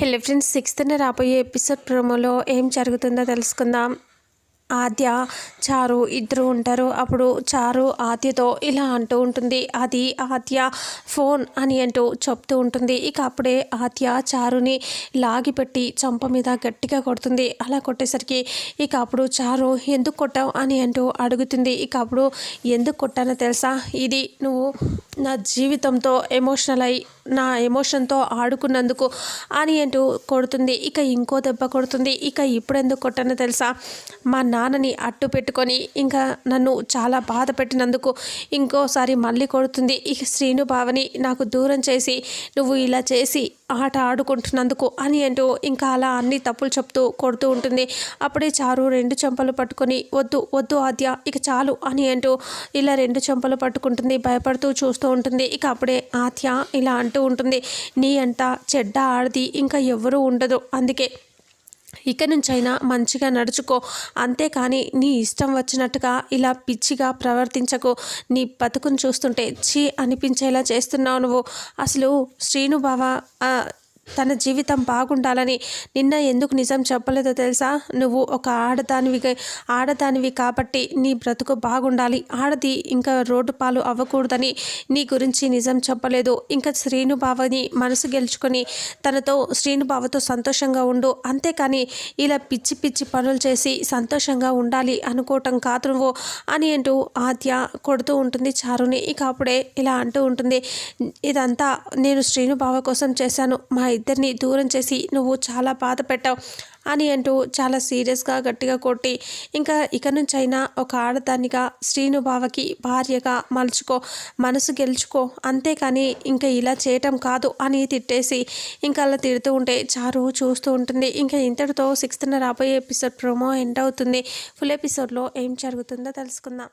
Hello friends సిక్స్త్న రాబోయే episode ప్రోమోలో ఏం జరుగుతుందో తెలుసుకుందాం. ఆద్య చారు ఇద్దరు ఉంటారు. అప్పుడు చారు ఆద్యతో ఇలా అంటూ ఉంటుంది. అది ఆద్య ఫోన్ అని అంటూ చెప్తూ ఉంటుంది. ఇక అప్పుడే ఆద్య చారుని లాగిపెట్టి చంప మీద గట్టిగా కొడుతుంది. అలా కొట్టేసరికి ఇక అప్పుడు చారు ఎందుకు కొట్టావు? అని అంటూ అడుగుతుంది. ఇక అప్పుడు ఎందుకు కొట్టానో తెలుసా? ఇది నువ్వు నా జీవితంతో ఎమోషనల్ అయి నా ఎమోషన్తో ఆడుకున్నందుకు అని అంటూ కొడుతుంది. ఇక ఇంకో దెబ్బ కొడుతుంది. ఇక ఇప్పుడెందుకు కొట్టనో తెలుసా? మా నాన్నని అట్టు పెట్టుకొని ఇంకా నన్ను చాలా బాధ పెట్టినందుకు ఇంకోసారి మళ్ళీ కొడుతుంది. ఇక శ్రీను భావని నాకు దూరం చేసి నువ్వు ఇలా చేసి ఆట ఆడుకుంటున్నందుకు అని అంటూ ఇంకా అలా అన్ని తప్పులు చెప్తూ కొడుతూ ఉంటుంది. అప్పుడే చారు రెండు చెంపలు పట్టుకొని వద్దు వద్దు ఆద్య ఇక చాలు అని అంటూ ఇలా రెండు చెంపలు పట్టుకుంటుంది భయపడుతూ చూస్తూ ఉంటుంది. ఇక అప్పుడే ఆద్య ఇలా అంటూ ఉంటుంది నీ అంట చెడ్డ ఆడది ఇంకా ఎవరూ ఉండదు. అందుకే ఇక నుంచైనా మంచిగా నడుచుకో. అంతేకాని నీ ఇష్టం వచ్చినట్టుగా ఇలా పిచ్చిగా ప్రవర్తించకు. నీ బతుకును చూస్తుంటే చీ అనిపించేలా చేస్తున్నావు నువ్వు. అసలు శ్రీను బావ తన జీవితం బాగుండాలని నిన్న ఎందుకు నిజం చెప్పలేదో తెలుసా? నువ్వు ఒక ఆడదానివి ఆడదానివి కాబట్టి నీ బ్రతుకు బాగుండాలి. ఆడది ఇంకా రోడ్డు పాలు అవ్వకూడదని నీ గురించి నిజం చెప్పలేదు. ఇంకా శ్రీనుబావని మనసు గెలుచుకొని తనతో శ్రీనుబావతో సంతోషంగా ఉండు. అంతేకాని ఇలా పిచ్చి పిచ్చి పనులు చేసి సంతోషంగా ఉండాలి అనుకోవటం కాదు నువ్వు అని అంటూ ఆద్య కొడుతూ ఉంటుంది చారుని. ఇక అప్పుడే ఇలా అంటూ ఉంటుంది ఇదంతా నేను శ్రీనుబావ కోసం చేశాను. మా ఇద్దరిని దూరం చేసి నువ్వు చాలా బాధ పెట్టావు అని అంటూ చాలా సీరియస్గా గట్టిగా కొట్టి ఇంకా ఇక నుంచైనా ఒక ఆడదానిగా శ్రీను బావకి భార్యగా మలుచుకో మనసు గెలుచుకో అంతేకాని ఇంకా ఇలా చేయటం కాదు అని తిట్టేసి ఇంకా అలా తిడుతూ ఉంటే చారు చూస్తూ ఉంటుంది. ఇంకా ఇంతటితో సిక్స్త్న రాబోయే ఎపిసోడ్ ప్రోమో ఎండ్ అవుతుంది. ఫుల్ ఎపిసోడ్లో ఏం జరుగుతుందో తెలుసుకుందాం.